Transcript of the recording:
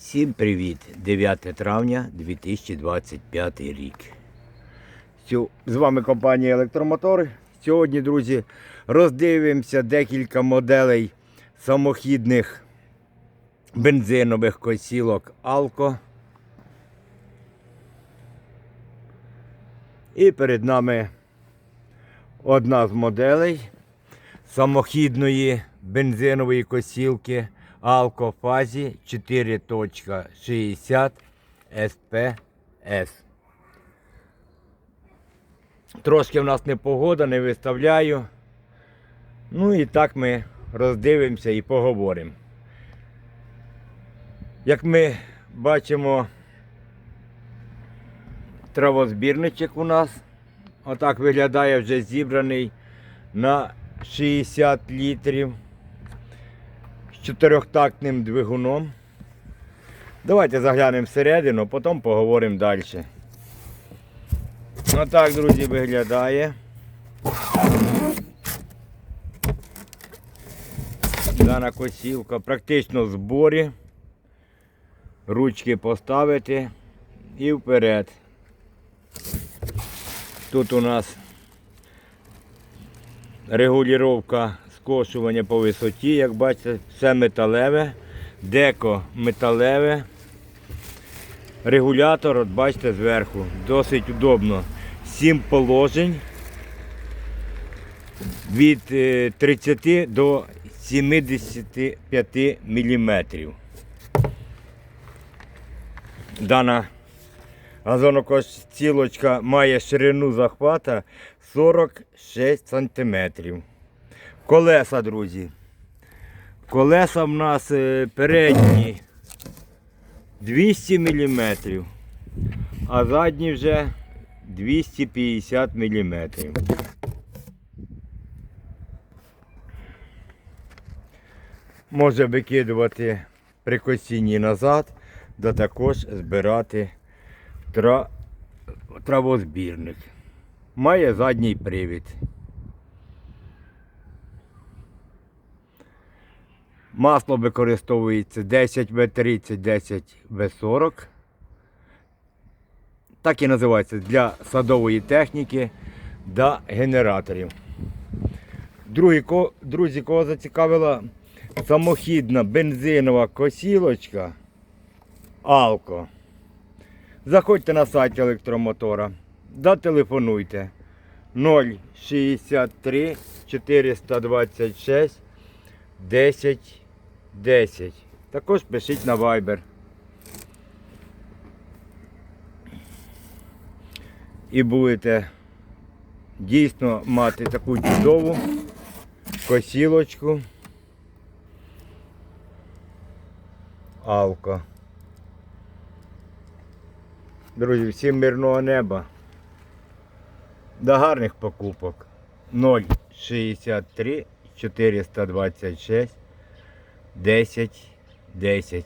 Всім привіт! 9 травня 2025 рік. З вами компанія Електромотори. Сьогодні, друзі, роздивимося декілька моделей самохідних бензинових косілок Алко. І перед нами одна з моделей самохідної бензинової косілки Alco Фазі 4.60 SPS. Трошки в нас не погода, не виставляю. Ну і так ми роздивимося і поговоримо. Як ми бачимо, травозбірничок у нас. Отак виглядає вже зібраний на 60 літрів з чотирьохтактним двигуном. Давайте заглянемо всередину, потім поговоримо далі. Отак, друзі, виглядає. Дана косівка практично в зборі. Ручки поставити і вперед. Тут у нас регулювання скошування по висоті, як бачите, все металеве, деко металеве. Регулятор, от бачите, зверху, досить удобно. Сім положень від е, 30 до 75 мм. Дана газонокосілочка має ширину захвата 46 см. Колеса, друзі. Колеса в нас е, передні 200 мм, а задні вже 250 мм. Може викидувати при косінні назад, да також збирати тра... травозбірник. Має задній привід. Масло використовується 10В30, 10В40. Так і називається для садової техніки та генераторів. Другі, друзі, кого зацікавила самохідна бензинова косілочка Алко. Заходьте на сайт електромотора, да телефонуйте 063 426 10 10. Також пишіть на Viber. І будете дійсно мати таку чудову косілочку. Алко. Друзі, всім мирного неба. До гарних покупок. 063 426 10 10.